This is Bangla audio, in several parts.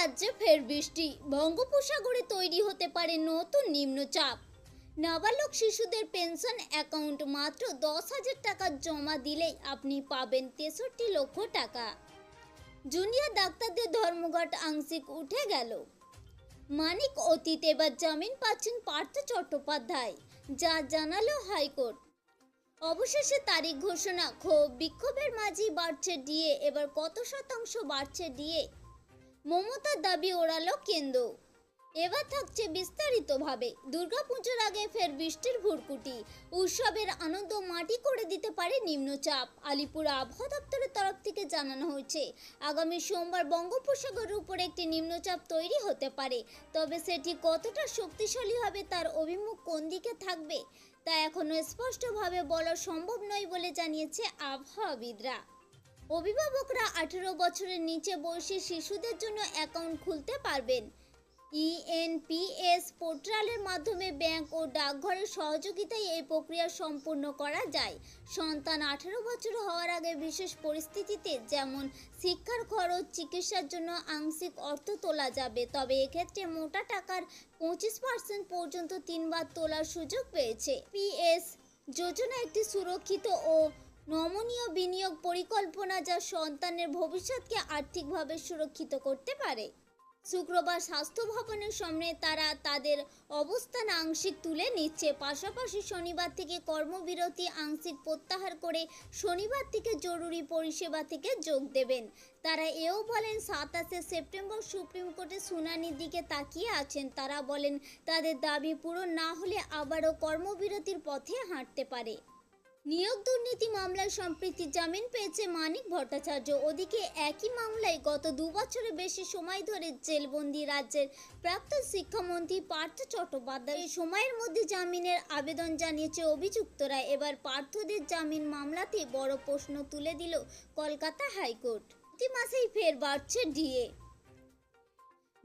রাজ্যে ফের বৃষ্টি। বঙ্গোপসাগরে তৈরি হতে পারে নতুন নিম্নচাপ। নাবালক শিশুদের পেনশন অ্যাকাউন্ট মাত্র দশ হাজার টাকা জমা দিলেই আপনি পাবেন তেষট্টি লক্ষ টাকা। জুনিয়র ডাক্তারদের ধর্মঘট আংশিক উঠে গেল। মানিক অতীত এবার জামিন পাচ্ছেন পার্থ চট্টোপাধ্যায়, যা জানালো হাইকোর্ট। অবশেষে তারিখ ঘোষণা, ক্ষোভ, বিক্ষোভের মাঝেই বাড়ছে ডিএ, এবার কত শতাংশ বাড়ছে ডিএ? মমতার দাবি ওড়ালো কেন্দ্র এবার থাকছে বিস্তারিতভাবে। দুর্গাপুজোর আগে ফের বৃষ্টির ভুরকুটি। উৎসবের আনন্দ মাটি করে দিতে পারে নিম্নচাপ। আলিপুর আবহাওয়া দপ্তরের তরফ থেকে জানানো হয়েছে, আগামী সোমবার বঙ্গোপসাগরের উপরে একটি নিম্নচাপ তৈরি হতে পারে। তবে সেটি কতটা শক্তিশালী হবে তার অভিমুখ কোন দিকে থাকবে, তা এখনও স্পষ্টভাবে বলা সম্ভব নয় বলে জানিয়েছে আবহাওয়াবিদরা। অভিভাবকরা আঠেরো বছরের নিচে বয়সী শিশুদের জন্য অ্যাকাউন্ট খুলতে পারবেন। ইএনপিএস পোর্টালের মাধ্যমে ব্যাংক ও ডাকঘরের সহযোগিতায় এই প্রক্রিয়া সম্পূর্ণ করা যায়। সন্তান আঠেরো বছর হওয়ার আগে বিশেষ পরিস্থিতিতে যেমন শিক্ষার খরচ, চিকিৎসার জন্য আংশিক অর্থ তোলা যাবে, তবে এক্ষেত্রে মোটা টাকার পঁচিশ পার্সেন্ট পর্যন্ত তিনবার তোলার সুযোগ পেয়েছে। পিএস যোজনা একটি সুরক্ষিত ও নমনীয় বিনিয়োগ পরিকল্পনা যা সন্তানের ভবিষ্যৎকে আর্থিকভাবে সুরক্ষিত করতে পারে। শুক্রবার স্বাস্থ্য ভবনের সামনে তারা তাদের অবস্থান আংশিক তুলে নিচ্ছে। পাশাপাশি শনিবার থেকে কর্মবিরতি আংশিক প্রত্যাহার করে শনিবার থেকে জরুরি পরিষেবা থেকে যোগ দেবেন। তারা এও বলেন, সাতাশে সেপ্টেম্বর সুপ্রিম কোর্টে শুনানির দিকে তাকিয়ে আছেন। তারা বলেন, তাদের দাবি পূরণ না হলে আবারও কর্মবিরতির পথে হাঁটতে পারে। নিয়োগ দুর্নীতি মামলায় সম্প্রীতি জামিন পেয়েছে মানিক ভট্টাচার্য। ওদিকে একই মামলায় গত দু বছরের বেশি সময় ধরে জেলবন্দি রাজ্যের প্রাক্তন শিক্ষামন্ত্রী পার্থ চট্টোপাধ্যায় সময়ের মধ্যে জামিনের আবেদন জানিয়েছে অভিযুক্তরা। এবার পার্থদের জামিন মামলাতে বড় প্রশ্ন তুলে দিল কলকাতা হাইকোর্ট। প্রতি মাসেই ফের বাড়ছে ডিএ।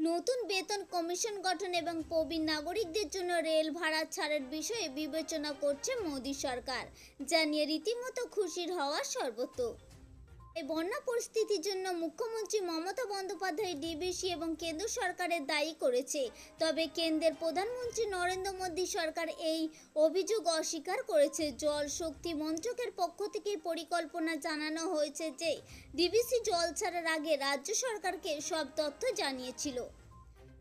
নতুন বেতন কমিশন গঠন এবং প্রবীণ নাগরিকদের জন্য রেল ভাড়া ছাড়ের বিষয়ে বিবেচনা করছে মোদী সরকার। যা নিয়ে রীতিমতো খুশির হওয়া সর্বত্র। এই বন্যা পরিস্থিতির জন্য মুখ্যমন্ত্রী মমতা বন্দ্যোপাধ্যায় ডিবিসি এবং কেন্দ্র সরকারের দায়ী করেছে। তবে কেন্দ্রের প্রধানমন্ত্রী নরেন্দ্র মোদী সরকার এই অভিযোগ অস্বীকার করেছে। জল শক্তি মন্ত্রকের পক্ষ থেকে পরিকল্পনা জানানো হয়েছে যে, ডিবিসি জল ছাড়ার আগে রাজ্য সরকারকে সব তথ্য জানিয়েছিল।